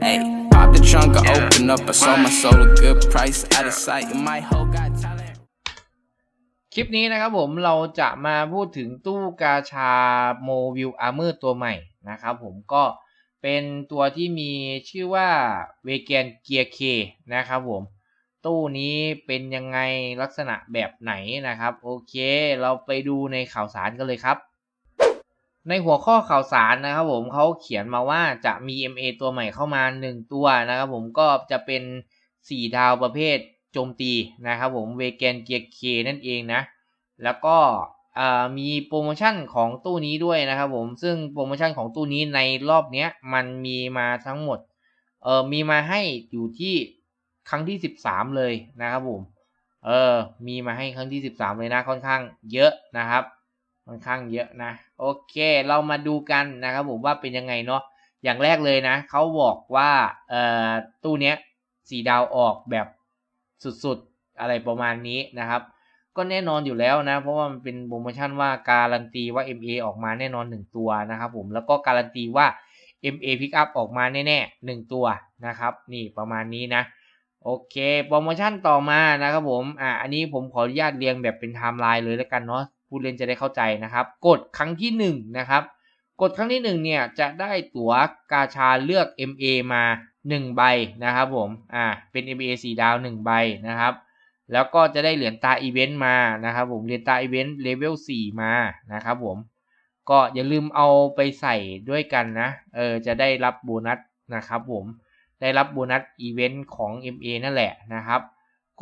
Hey, pop the trunk, I open up. I sold my soul a good price. Out of sight, and my hoe got talent. คลิปนี้นะครับผมเราจะมาพูดถึงตู้กาชาโมวิวอาร์เมอร์ตัวใหม่นะครับผมก็เป็นตัวที่มีชื่อว่าเวเกนเกียร์เคนะครับผม ตู้นี้เป็นยังไงลักษณะแบบไหนนะครับ โอเค เราไปดูในข่าวสารกันเลยครับ ในหัวข้อข่าวสารนะครับผมเขาเขียนมาว่าจะมี MA ตัวใหม่เข้ามา 1 ตัวนะครับผมก็จะเป็น 4 ดาวประเภทโจมตีนะครับผมเวเกนเกียร์เคนั่นเองนะ แล้วก็มีโปรโมชั่นของตู้นี้ด้วยนะครับผมซึ่งโปรโมชั่นของตู้นี้ในรอบนี้มันมีมาทั้งหมดเออมีมาให้อยู่ที่ครั้งที่ 13 เลยนะครับผมเออมีมาให้ครั้งที่ 13 เลยนะค่อนข้างเยอะนะครับ ค่อนข้างเยอะนะ โอเค เรามาดูกันนะครับผมว่าเป็นยังไงเนาะอย่างแรกเลยนะเขาบอกว่าเอ่อตู้เนี้ยสีดาวออกแบบสุดๆอะไรประมาณนี้นะครับ ก็แน่นอนอยู่แล้วนะ เพราะว่ามันเป็นโปรโมชั่นว่าการันตีว่า MA ออกมาแน่นอน 1 ตัวนะครับผมแล้วก็การันตีว่า MA Pick Up ออกมาแน่ๆ1ตัวนะครับ นี่ประมาณนี้นะโอเคโปรโมชั่นต่อมานะครับผมอ่าอันนี้ผมขออนุญาตเรียงแบบเป็นไทม์ไลน์เลยแล้วกันเนาะ ผู้เล่นจะได้เข้าใจนะครับ กดครั้งที่1นะครับ กดครั้งที่ 1 เนี่ยจะได้ตั๋วกาชาเลือก MA มา 1 ใบนะครับผมอ่าเป็น MA 4 ดาว 1 ใบนะครับ แล้วก็จะได้เหรียญตาอีเวนต์มานะครับผมเหรียญตาอีเวนต์เลเวล4มานะครับผมก็อย่าลืมเอาไปใส่ด้วยกันนะเออจะได้รับโบนัสนะครับผมได้รับโบนัสอีเวนต์ของ MA นั่นแหละนะครับ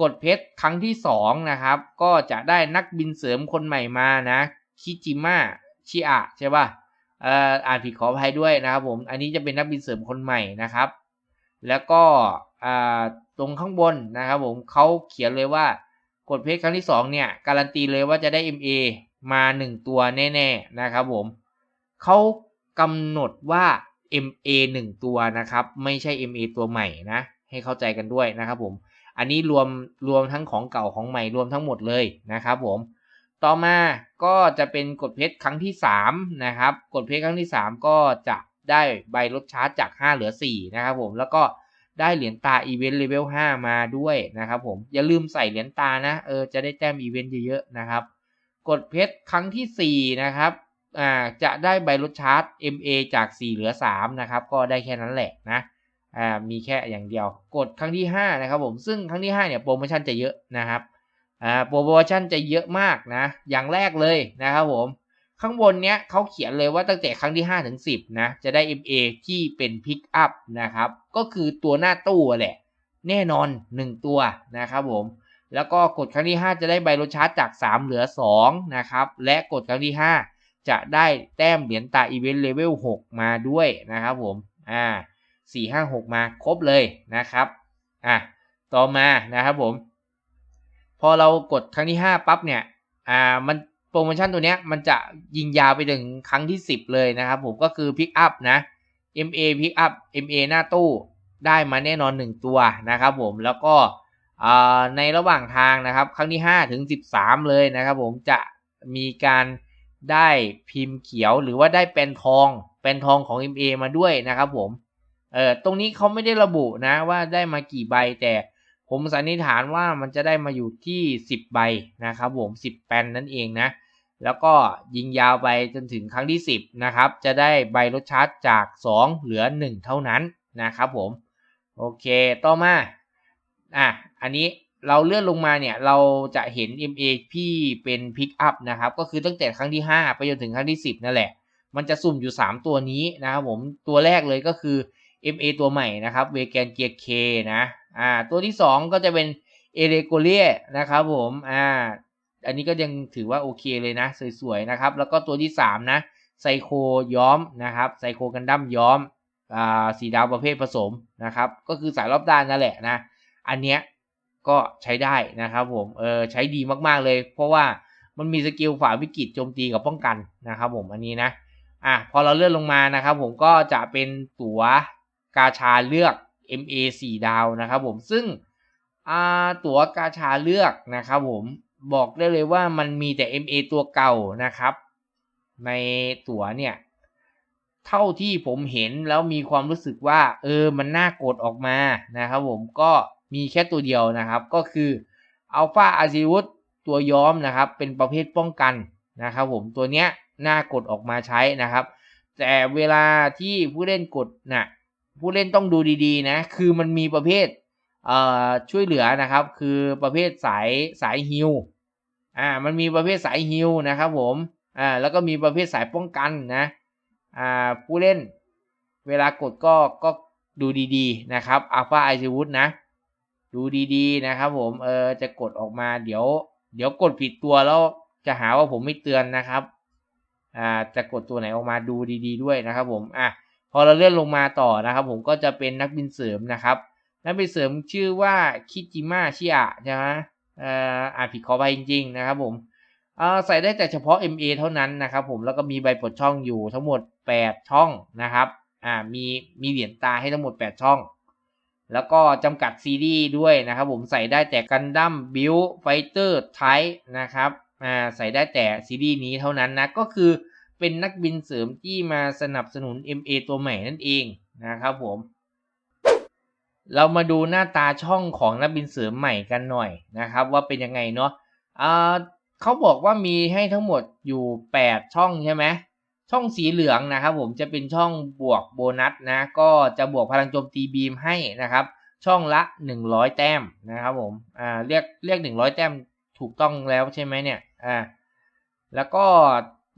กดเพชรครั้งที่ 2 นะครับ ก็จะได้นักบินเสริมคนใหม่มานะคิจิมะชิอะใช่ป่ะเอ่ออ่านผิดขออภัยด้วยนะครับผม อันนี้จะเป็นนักบินเสริมคนใหม่นะครับ แล้วก็อ่าตรงข้างบนนะครับผมเขาเขียนเลยว่ากดเพชรครั้งที่ 2 เนี่ย การันตีเลยว่าจะได้ MA มา 1 ตัวแน่ ๆ นะครับผมเขากำหนดว่า MA 1 ตัวนะครับ ไม่ใช่ MA ตัวใหม่นะ ให้เข้าใจกันด้วยนะครับผม อันนี้รวมรวมทั้งของเก่าของใหม่รวมทั้งหมดเลยนะครับผม ต่อมาก็จะเป็นกดเพชรครั้งที่3นะครับ กดเพชรครั้งที่ 3 ก็จะได้ใบลดชาร์จจาก 5 เหลือ 4 นะครับผม แล้วก็ได้เหรียญตาอีเวนต์เลเวล 5 มาด้วยนะครับผม อย่าลืมใส่เหรียญตานะ เออ จะได้แต้มอีเวนต์เยอะๆนะครับ กดเพชรครั้งที่ 4 นะครับ อ่า จะได้ใบลดชาร์จ MA จาก 4 เหลือ 3 นะครับ ก็ได้แค่นั้นแหละนะ อ่ามีแค่อย่างเดียว กดครั้งที่5นะครับผมซึ่งครั้งที่5เนี่ยโปรโมชั่นจะเยอะนะครับอ่าโปรโมชั่นจะเยอะมากนะ อย่างแรกเลยนะครับผมข้างบนเนี้ยเขาเขียนเลยว่าตั้งแต่ครั้งที่5ถึง10นะจะได้ MA ที่เป็นพิกอัพนะครับก็คือตัวหน้าตู้แหละ แน่นอน 1 ตัวนะครับผมแล้วก็กดครั้งที่ 5 จะได้ใบลดชาร์จจาก 3 เหลือ2นะครับและกดครั้งที่ 5 จะได้แต้มเหรียญตาอีเวนต์เลเวล6มาด้วยนะครับผมอ่า 4 5 6 มาครบเลยนะครับอะต่อมานะครับผม พอเรากดครั้งที่ 5 ปั๊บเนี่ยอ่ามันโปรโมชั่นตัวเนี้ยมันจะยิงยาวไปถึงครั้งที่ 10 เลยนะครับผมก็คือพิกอัพนะ MA พิกอัพ MA หน้าตู้ได้มาแน่นอน 1 ตัวนะครับผมแล้วก็ในระหว่างทางนะครับครั้งที่ 5 ถึง 13 เลยนะครับผมจะมีการได้พิมพ์เขียวหรือว่าได้เป็นทองเป็นทองของ MA มาด้วยนะครับผม เออตรงนี้เขาไม่ได้ระบุนะว่าได้มากี่ใบแต่ผมสันนิษฐานว่ามันจะได้มาอยู่ที่ 10 ใบนะครับผม 10 แปนนั่นเองนะ แล้วก็ยิงยาวไปจนถึงครั้งที่ 10นะครับ จะได้ใบลดชาร์จจาก 2 เหลือ 1 เท่านั้นนะครับผม โอเคต่อมา อะ อันนี้เราเลื่อนลงมาเนี่ย เราจะเห็น MA พี่เป็นพิกอัพนะครับ ก็คือตั้งแต่ครั้งที่ 5 ไปจนถึงครั้งที่ 10 นั่นแหละ มันจะสุ่มอยู่ 3 ตัวนี้นะครับผม ตัวแรกเลยก็คือ MA ตัวใหม่นะครับเวแกนเกียร์เคนะอ่าตัวที่ 2 ก็จะเป็นเอเลโกเลียนะครับผมอ่าอันนี้ก็ยังถือว่าโอเคเลยนะ สวยๆนะครับ แล้วก็ตัวที่ 3 นะไซโคย้อมนะครับไซโคกันดั้มย้อมอ่าสีดาวประเภทผสมนะครับ ก็คือสายรอบด้านนั่นแหละนะ อันเนี้ยก็ใช้ได้นะครับผมเออใช้ดีมากๆเลย เพราะว่ามันมีสกิลฝ่าวิกฤตโจมตีกับป้องกันนะครับผมอันนี้นะอะพอเราเลื่อนลงมานะครับผมก็จะเป็นตั๋ว กาชาเลือก MA 4 ดาวนะครับผมซึ่งตั๋วกาชาเลือกนะครับผมบอกได้เลยว่ามันมีแต่ MA ตัวเก่านะครับ ในตั๋วเนี่ยเท่าที่ผมเห็นแล้วมีความรู้สึกว่า เออมันน่ากดออกมานะครับผมก็มีแค่ตัวเดียวนะครับ ก็คืออัลฟาอาซิวุธตัวย้อมนะครับ เป็นประเภทป้องกันนะครับผมตัวเนี้ยน่ากดออกมาใช้นะครับ แต่เวลาที่ผู้เล่นกดนะ่ะ ผู้เล่นต้องดูดีๆ นะ คือมันมีประเภทเอ่อช่วยเหลือนะครับ คือประเภทสายสายฮิลอ่ามันมีประเภทสายฮิลนะครับผมอ่าแล้วก็มีประเภทสายป้องกันนะอ่าผู้เล่นเวลากดก็ก็ดูดีๆนะครับอัลฟาไอซิวุธนะดูดีๆนะครับผมเออจะกดออกมาเดี๋ยว เดี๋ยวกดผิดตัวแล้วจะหาว่าผมไม่เตือนนะครับอ่าจะกดตัวไหนออกมาดูดี ๆ ด้วยนะครับผมอะ อเราเลื่อนลงมาต่อนะครับ ผมก็จะเป็นนักบินเสริมนะครับนักบินเสริมชื่อว่าคิจิมะชิอะใช่ไหมอ่ออ่านผิดขอไปจริง ๆ นะครับผมใส่ได้แต่เฉพาะ MA เท่านั้นนะครับผมแล้วก็มีใบปลดช่องอยู่ทั้งหมด 8 ช่องนะครับอ่ามีมีเหรียญตาให้ทั้งหมด 8 ช่อง แล้วก็จำกัดซีรีส์ด้วยนะครับผมใส่ได้แต่กันดั้มบิลไฟเตอร์ไทนะครับอ่าใส่ได้แต่ซีรีส์นี้เท่านั้นนะก็คือ เป็นนักบินเสริมที่มาสนับสนุน MA ตัวใหม่นั่นเองนะครับผม เรามาดูหน้าตาช่องของนักบินเสริมใหม่กันหน่อยนะครับ ว่าเป็นยังไงเนาะอ่าเขาบอกว่ามีให้ทั้งหมดอยู่ 8 ช่องใช่ไหมช่องสีเหลืองนะครับผมจะเป็นช่องบวกโบนัสนะก็จะบวกพลังโจมตีบีมให้นะครับ ช่องละ 100 แต้มนะครับผมอ่าเรียกเรียก 100 แต้มถูกต้องแล้วใช่ไหมเนี่ยอ่าแล้วก็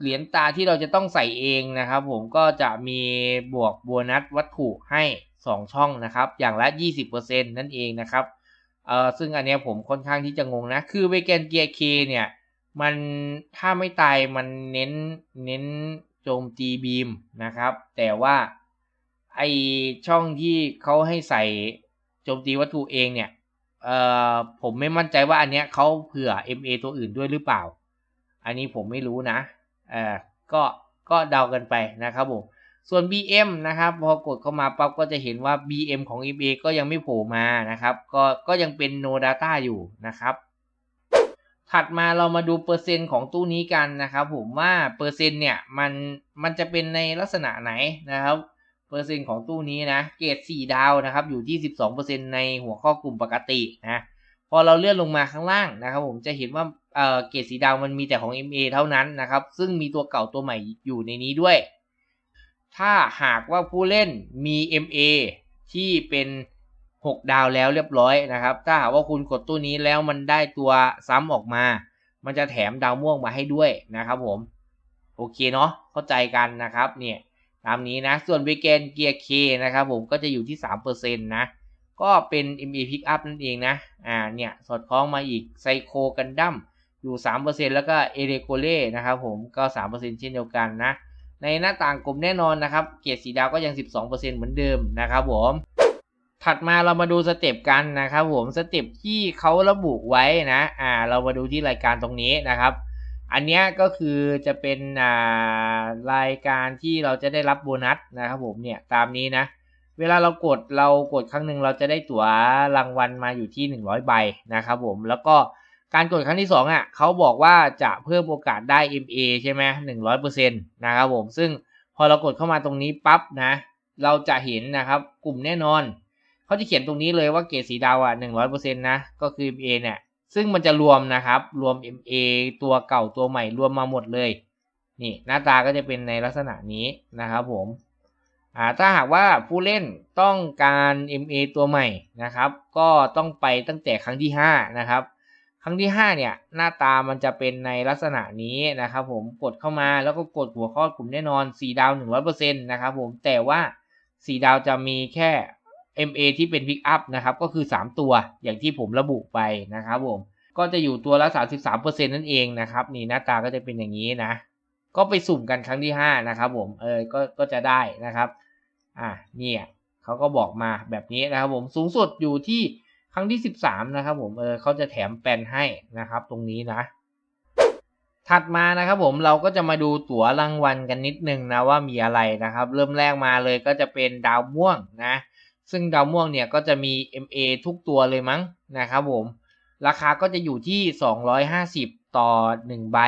เหรียญตาที่เราจะต้องใส่เองนะครับ ผมก็จะมีบวกโบนัสวัตถุให้ 2 ช่องนะครับ อย่างละ 20%นั่นเองนะครับเอ่อซึ่งอันนี้ผมค่อนข้างที่จะงงนะ คือเวแกนเกียร์เคเนี่ย มันถ้าไม่ตายมันเน้นเน้นโจมตีบีมนะครับ แต่ว่าไอช่องที่เขาให้ใส่โจมตีวัตถุเองเนี่ยเอ่อผมไม่มั่นใจว่าอันเนี้ยเขาเผื่อ MA ตัวอื่นด้วยหรือเปล่า อันนี้ผมไม่รู้นะ อ่อก็ก็เดากันไปนะครับผมส่วน BM นะครับพอกดเข้ามาปั๊บก็จะเห็นว่า BM ของ MA ก็ยังไม่โผล่มานะครับ ก็ก็ยังเป็น no data อยู่นะครับ ถัดมาเรามาดูเปอร์เซ็นต์ของตู้นี้กันนะครับ ผมว่าเปอร์เซ็นต์เนี่ยมันมันจะเป็นในลักษณะไหนนะครับเปอร์เซ็นต์ของตู้นี้นะเกรด4ดาวนะครับอยู่ที่ 12%ในหัวข้อกลุ่มปกตินะพอเราเลื่อนลงมาข้างล่างนะครับ ผมจะเห็นว่า เอ่อเกรดสีดาวมันมีแต่ของ MA เท่านั้นนะครับ ซึ่งมีตัวเก่าตัวใหม่อยู่ในนี้ด้วย ถ้าหากว่าผู้เล่นมี MA ที่เป็น 6 ดาวแล้วเรียบร้อยนะครับ ถ้าหากว่าคุณกดตู้นี้แล้วมันได้ตัวซ้ำออกมา มันจะแถมดาวม่วงมาให้ด้วยนะครับผม โอเคเนาะเข้าใจกันนะครับเนี่ยตามนี้นะ ส่วนเวเกนเกียร์เคนะครับผมก็จะอยู่ที่ 3%นะก็เป็น MA Pickup นั่นเองนะ อ่า เนี่ย สอดคล้องมาอีกไซโคกันดั้ม อยู่ 3%แล้วก็เอเรโกเล่นะครับผมก็ 3%เช่นเดียวกันนะ ในหน้าต่างกลุ่มแน่นอนนะครับ เกียรดสีดาวก็ยัง 12%เหมือนเดิมนะครับผมถัดมาเรามาดูสเต็ปกันนะครับผมสเต็ปที่เขาระบุไว้นะอ่าเรามาดูที่รายการตรงนี้นะครับ อันนี้ก็คือจะเป็นอ่ารายการที่เราจะได้รับโบนัสนะครับผมเนี่ยตามนี้นะ เวลาเรากดเรากดครั้งหนึ่งเราจะได้ตั๋วรางวัลมาอยู่ที่ 100 ใบนะครับผมแล้วก็ การกดครั้งที่2อะเขาบอกว่าจะเพิ่มโอกาสได้ MA ใช่ไหมหนึ่งร้อยเปอร์เซ็นต์นะครับผมซึ่งพอเรากดเข้ามาตรงนี้ปั๊บนะเราจะเห็นนะครับกลุ่มแน่นอนเขาจะเขียนตรงนี้เลยว่าเกรดสีดาวอะหนึ่งร้อยเปอร์เซ็นต์นะก็คือ MA เนี่ยซึ่งมันจะรวมนะครับรวม MA ตัวเก่าตัวใหม่รวมมาหมดเลยนี่หน้าตาก็จะเป็นในลักษณะนี้นะครับผมอ่าถ้าหากว่าผู้เล่นต้องการ MA ตัวใหม่นะครับ ก็ต้องไปตั้งแต่ครั้งที่5นะครับ ครั้งที่ 5 เนี่ย หน้าตามันจะเป็นในลักษณะนี้นะครับผมกดเข้ามาแล้วก็กดหัวข้อกลุ่มแน่นอน 4 ดาว 100%นะครับผมแต่ว่า 4 ดาวจะมีแค่ MA ที่เป็น Pick Up นะครับก็คือ 3 ตัวอย่างที่ผมระบุไปนะครับผมก็จะอยู่ตัวละ 33%นั่นเองนะครับนี่หน้าตาก็จะเป็นอย่างนี้นะ ก็ไปสุ่มกันครั้งที่ 5 นะครับผมเออก็ก็จะได้นะครับอ่าเนี่ยเขาก็บอกมาแบบนี้นะครับผมสูงสุดอยู่ที่ รั้งที่ 13 นะครับผมเออเขาจะแถมแปนให้นะครับ ตรงนี้นะ ถัดมานะครับผมเราก็จะมาดูตั๋วรางวัลกันนิดนึงนะว่ามีอะไรนะครับ เริ่มแรกมาเลยก็จะเป็นดาวม่วงนะ ซึ่งดาวม่วงเนี่ยก็จะมี MA ทุกตัวเลยมั้งนะครับผมราคาก็จะอยู่ที่ 250 ต่อ 1 ใบ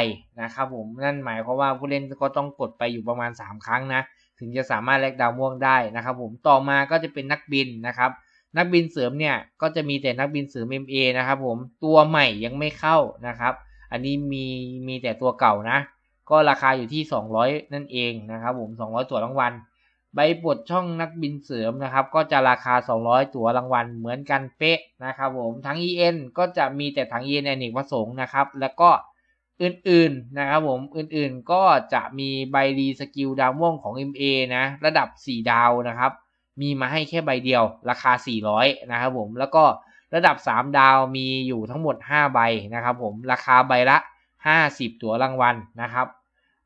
นะครับผมนั่นหมายความว่าผู้เล่นก็ต้องกดไปอยู่ประมาณ 3 ครั้งนะ ถึงจะสามารถแลกดาวม่วงได้นะครับผมต่อมาก็จะเป็นนักบินนะครับ นักบินเสริมเนี่ยก็จะมีแต่นักบินเสริม MA นะครับผมตัวใหม่ยังไม่เข้านะครับ อันนี้มีมีแต่ตัวเก่านะ ก็ราคาอยู่ที่ 200 นั่นเองนะครับผม 200 ตั๋วรางวัลใบปลดช่องนักบินเสริมนะครับ ก็จะราคา 200 ตั๋วรางวัลเหมือนกันเป๊ะนะครับผมทั้ง EN ก็จะมีแต่ทั้ง EN อเนกประสงค์นะครับ แล้วก็อื่นๆนะครับผมอื่นๆก็จะมีใบรีสกิลดาวม่วงของ MA นะ ระดับ 4 ดาวนะครับ มีมาให้แค่ใบเดียวราคา 400 นะครับผม แล้วก็ระดับ 3 ดาวมีอยู่ทั้งหมด 5 ใบนะครับผม ราคาใบละ 50 ตั๋วรางวัลนะครับ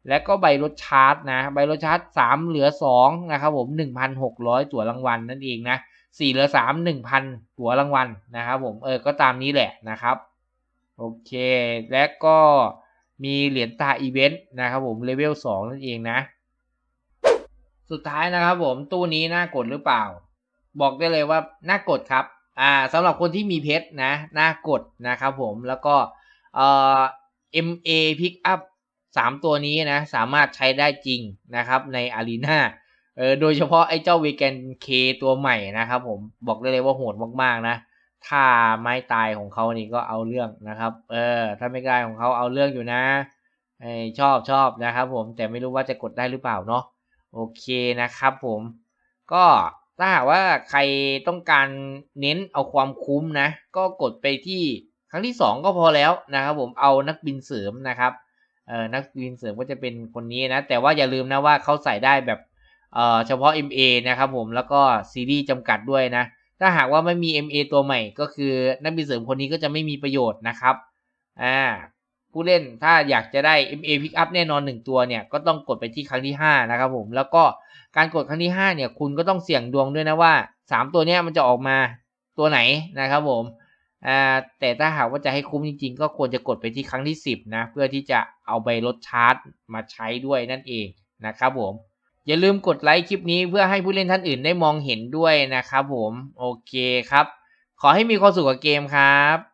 และก็ใบรถชาร์จนะ ใบรถชาร์จ 3 เหลือ 2 นะครับผม 1,600 ตั๋วรางวัลนั่นเองนะ 4 เหลือ 3 1,000 ตั๋วรางวัลนะครับผม เออ ก็ตามนี้แหละนะครับโอเค และก็มีเหรียญตาอีเวนต์นะครับผม เลเวล 2 นั่นเองนะ สุดท้ายนะครับผมตู้นี้น่ากดหรือเปล่า บอกได้เลยว่าน่ากดครับอ่าสำหรับคนที่มีเพชรนะน่ากดนะครับผมแล้วก็เอ่อ MA Pick Up 3 ตัวนี้นะสามารถใช้ได้จริงนะครับในอารีนาเออโดยเฉพาะไอ้เจ้าเวแกนเคตัวใหม่นะครับผมบอกได้เลยว่าโหดมากๆนะถ้าไม้ตายของเขานี่ก็เอาเรื่องนะครับ เออ ถ้าไม่ได้ของเขาเอาเรื่องอยู่นะไอชอบชอบนะครับผมแต่ไม่รู้ว่าจะกดได้หรือเปล่าเนาะ โอเคนะครับผมก็ถ้าหากว่าใครต้องการเน้นเอาความคุ้มนะ ก็กดไปที่ครั้งที่ 2 ก็พอแล้วนะครับผมเอานักบินเสริมนะครับเออนักบินเสริมก็จะเป็นคนนี้นะ แต่ว่าอย่าลืมนะว่าเขาใส่ได้แบบเออเฉพาะ MA นะครับผมแล้วก็ซีรีส์จำกัดด้วยนะ ถ้าหากว่าไม่มี MA ตัวใหม่ก็คือนักบินเสริมคนนี้ก็จะไม่มีประโยชน์นะครับอ่า ผู้เล่นถ้าอยากจะได้ MA Pick Up แน่นอน 1 ตัวเนี่ย ก็ต้องกดไปที่ครั้งที่ 5 นะครับผม แล้วก็การกดครั้งที่ 5 เนี่ย คุณก็ต้องเสี่ยงดวงด้วยนะว่า 3 ตัวเนี้ยมันจะออกมาตัวไหนนะครับผมแต่ถ้าหากว่าจะให้คุ้มจริงๆ ก็ควรจะกดไปที่ครั้งที่ 10 นะ เพื่อที่จะเอาใบลดชาร์จมาใช้ด้วยนั่นเองนะครับผม อย่าลืมกดไลค์คลิปนี้เพื่อให้ผู้เล่นท่านอื่นได้มองเห็นด้วยนะครับผม โอเคครับ ขอให้มีความสุขกับเกมครับ